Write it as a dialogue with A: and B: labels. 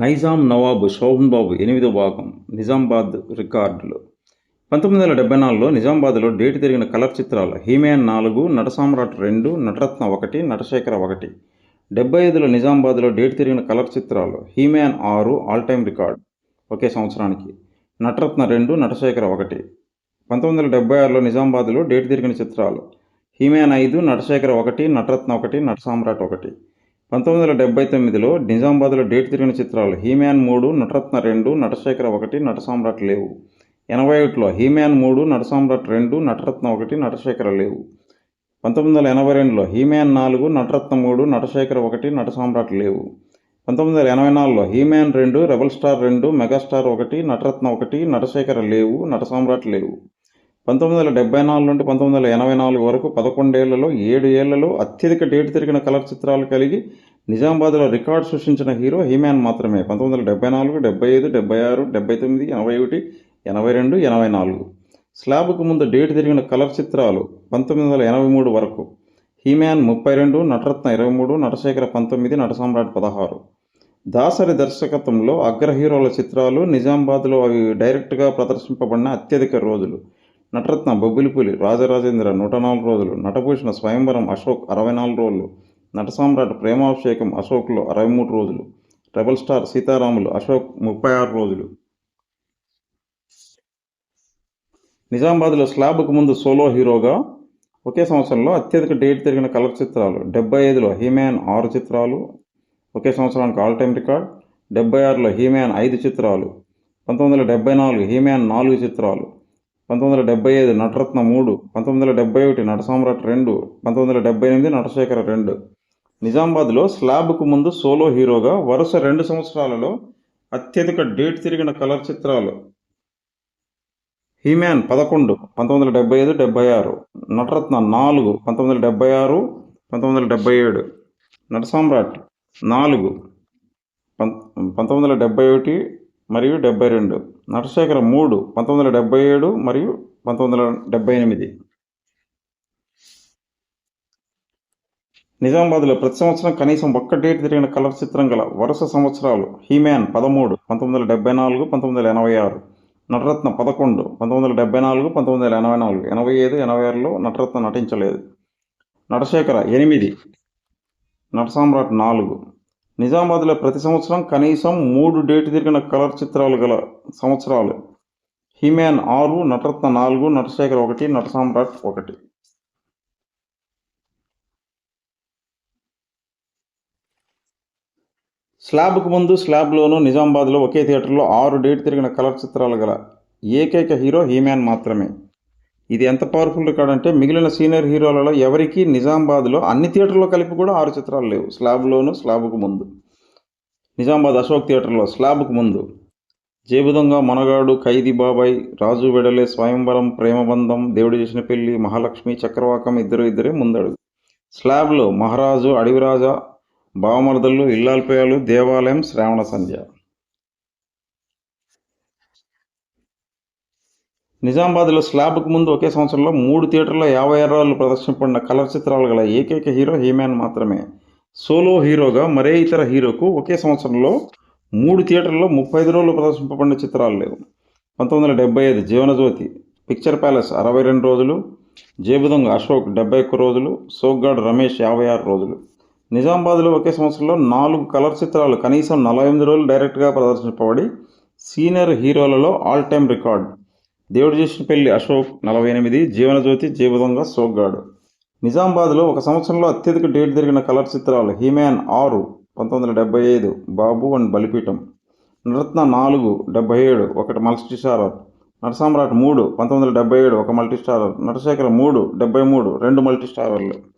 A: నైజాం నవాబు శోభన్ బాబు ఎనిమిదో భాగం నిజామాబాద్ రికార్డులు. పంతొమ్మిది వందల డెబ్బై నాలుగులో నిజామాబాద్లో డేట్ తిరిగిన కలర్ చిత్రాలు హీమ్యాన్ నాలుగు నటసామ్రాట్ రెండు నటరత్న ఒకటి నటశేఖర ఒకటి. డెబ్బై ఐదులో నిజామాబాద్లో డేట్ తిరిగిన కలర్ చిత్రాలు హీమ్యాన్ ఆరు ఆల్ టైమ్ రికార్డ్ ఒకే సంవత్సరానికి. నటరత్న రెండు నటశేఖర ఒకటి. పంతొమ్మిది వందల డెబ్బై ఆరులో నిజామాబాద్లో డేటు తిరిగిన చిత్రాలు హీమ్యాన్ ఐదు నటశేఖర ఒకటి నటరత్న ఒకటి నటసామ్రాట్ ఒకటి. పంతొమ్మిది వందల డెబ్బై తొమ్మిదిలో నిజామాబాద్లో డేట్ తిరిగిన చిత్రాలు హీమ్యాన్ మూడు నటరత్న రెండు నటశేఖర ఒకటి నటసామ్రాట్ లేవు. ఎనభై ఒకటిలో హీమ్యాన్ మూడు నటసామ్రాట్ రెండు నటరత్న ఒకటి నటశేఖర లేవు. పంతొమ్మిది వందల ఎనభై రెండులో హీమ్యాన్ నాలుగు నటరత్న మూడు నటశేఖర ఒకటి నటసామ్రాట్ లేవు. పంతొమ్మిది వందల ఎనభై నాలుగులో హీమ్యాన్ రెండు రెబల్ స్టార్ రెండు మెగాస్టార్ ఒకటి నటరత్న ఒకటి నటశేఖర లేవు నటసామ్రాట్ లేవు. పంతొమ్మిది వందల డెబ్బై నాలుగు నుండి పంతొమ్మిది వందల ఎనభై నాలుగు వరకు పదకొండేళ్ళలో ఏడు ఏళ్ళలో అత్యధిక డేట్ తిరిగిన కలర్ చిత్రాలు కలిగి నిజామాబాద్లో రికార్డు సృష్టించిన హీరో హీమాన్ మాత్రమే. పంతొమ్మిది వందల డెబ్బై నాలుగు డెబ్బై ఐదు డెబ్బై ఆరు డెబ్బై తొమ్మిది ఎనభై ఒకటి ఎనభై రెండు ఎనభై నాలుగు. స్లాబ్కు ముందు డేట్ తిరిగిన కలర్ చిత్రాలు పంతొమ్మిది వందల ఎనభై మూడు వరకు. హీమ్యాన్ ముప్పై రెండు నటరత్న ఇరవై మూడు నటశేఖర పంతొమ్మిది నటసామ్రాట్ పదహారు. దాసరి దర్శకత్వంలో అగ్ర హీరోల చిత్రాలు నిజామాబాద్లో అవి డైరెక్ట్గా ప్రదర్శింపబడిన అత్యధిక రోజులు. నటరత్న బొబ్బిలిపులి రాజరాజేంద్ర నూట నాలుగు రోజులు నటభూషణ స్వయంవరం అశోక్ అరవై నాలుగు రోజులు నటసామ్రాట్ ప్రేమాభిషేకం అశోక్లో అరవై మూడు రోజులు రెబల్ స్టార్ సీతారాములు అశోక్ ముప్పై ఆరు రోజులు. నిజామాబాద్లో స్లాబ్కు ముందు సోలో హీరోగా ఒకే సంవత్సరంలో అత్యధిక డేట్ తిరిగిన కలర్ చిత్రాలు డెబ్బై ఐదులో హీమ్యాన్ ఆరు చిత్రాలు ఒకే సంవత్సరానికి ఆల్ టైమ్ రికార్డ్ డెబ్బై ఆరులో హీమ్యాన్ ఐదు చిత్రాలు పంతొమ్మిది వందల డెబ్బై నాలుగు హీమ్యాన్ నాలుగు చిత్రాలు పంతొమ్మిది వందల డెబ్బై ఐదు నటరత్న మూడు పంతొమ్మిది వందల డెబ్బై ఒకటి నటసామ్రాట్ రెండు పంతొమ్మిది వందల డెబ్బై ఎనిమిది నటశేఖర రెండు. నిజామాబాద్లో స్లాబ్కు ముందు సోలో హీరోగా వరుస రెండు సంవత్సరాలలో అత్యధిక డేట్ తిరిగిన కలర్ చిత్రాలు హీమ్యాన్ పదకొండు పంతొమ్మిది వందల డెబ్బై ఐదు డెబ్బై ఆరు. నటరత్న నాలుగు పంతొమ్మిది వందల డెబ్బై ఆరు పంతొమ్మిది వందల డెబ్బై ఏడు. నటసామ్రాట్ నాలుగు పం పంతొమ్మిది వందల డెబ్బై ఒకటి మరియు డెబ్బై రెండు. నటశేఖర మూడు పంతొమ్మిది వందల డెబ్బై ఏడు మరియు పంతొమ్మిది వందల డెబ్బై ఎనిమిది. నిజామాబాద్లో ప్రతి సంవత్సరం కనీసం ఒక్క డేట్ తిరిగిన కలర్ చిత్రం గల వరుస సంవత్సరాలు హీమ్యాన్ పదమూడు పంతొమ్మిది వందల డెబ్బై నాలుగు పంతొమ్మిది వందల ఎనభై ఆరు. నటరత్న పదకొండు పంతొమ్మిది వందల డెబ్బై నాలుగు పంతొమ్మిది వందల ఎనభై నాలుగు. ఎనభై ఐదు ఎనభై ఆరులో నటరత్న నటించలేదు. నటశేఖర ఎనిమిది నటసామ్రాట్ నాలుగు. నిజామాబాద్లో ప్రతి సంవత్సరం కనీసం మూడు డేట్ తిరిగిన కలర్ చిత్రాలు గల సంవత్సరాలు. హిమ్యాన్ ఆరు నటరత్న నాలుగు నటశేఖర్ ఒకటి నటసామ్రాట్ ఒకటి. స్లాబ్కు ముందు స్లాబ్లోనూ నిజామాబాద్లో ఒకే థియేటర్లో ఆరు డేట్ తిరిగిన కలర్ చిత్రాలు గల ఏకైక హీరో హీమ్యాన్ మాత్రమే. ఇది ఎంత పవర్ఫుల్ రికార్డ్ అంటే మిగిలిన సీనియర్ హీరోలలో ఎవరికి నిజామాబాద్లో అన్ని థియేటర్లో కలిపి కూడా ఆరు చిత్రాలు లేవు. స్లాబ్లోను స్లాబ్కు ముందు. నిజామాబాద్ అశోక్ థియేటర్లో స్లాబ్కు ముందు. జేబుదొంగ మనగాడు ఖైదీ బాబాయ్ రాజు వెడలే స్వయంవరం ప్రేమబంధం దేవుడు చేసిన పెళ్ళి మహాలక్ష్మి చక్రవాకం ఇద్దరు ఇద్దరే ముందడుగు. స్లాబ్లో మహారాజు అడవిరాజా బావమరదళ్ళు ఇల్లాల్పేయాలు దేవాలయం శ్రావణ సంధ్య. నిజామాబాద్లో స్లాబ్కు ముందు ఒకే సంవత్సరంలో మూడు థియేటర్లో యాభై ఆరు రోజులు ప్రదర్శింపబడిన కలర్ చిత్రాలు గల ఏకైక హీరో హీమ్యాన్ మాత్రమే. సోలో హీరోగా మరే ఇతర హీరోకు ఒకే సంవత్సరంలో మూడు థియేటర్లో ముప్పై ఐదు రోజులు ప్రదర్శింపబడిన చిత్రాలు లేవు. పంతొమ్మిది వందల డెబ్బై ఐదు జీవనజ్యోతి పిక్చర్ ప్యాలెస్ అరవై రెండు రోజులు జేబుదొంగ అశోక్ డెబ్బై ఒక్క రోజులు సోగ్గాడ్ రమేష్ యాభై ఆరు రోజులు. నిజామాబాద్లో ఒకే సంవత్సరంలో నాలుగు కలర్ చిత్రాలు కనీసం నలభై ఎనిమిది రోజులు డైరెక్ట్గా ప్రదర్శింపబడి సీనియర్ హీరోలలో ఆల్ టైమ్ రికార్డ్. దేవుడు చేసిన పెళ్ళి అశోక్ నలభై ఎనిమిది జీవనజ్యోతి జీవదొంగ సోగ్గాడు. నిజామాబాద్లో ఒక సంవత్సరంలో అత్యధిక డేట్ జరిగిన కలర్ చిత్రాలు హీమ్యాన్ ఆరు పంతొమ్మిది వందల డెబ్బై ఐదు బాబు అండ్ బలిపీఠం. నరత్న నాలుగు డెబ్బై ఏడు ఒకటి మల్టీ స్టారర్. నరసామ్రాట్ మూడు పంతొమ్మిది వందల డెబ్బై ఏడు ఒక మల్టీ స్టారర్. నటశేఖర మూడు డెబ్బై మూడు రెండు మల్టీ స్టారర్లు.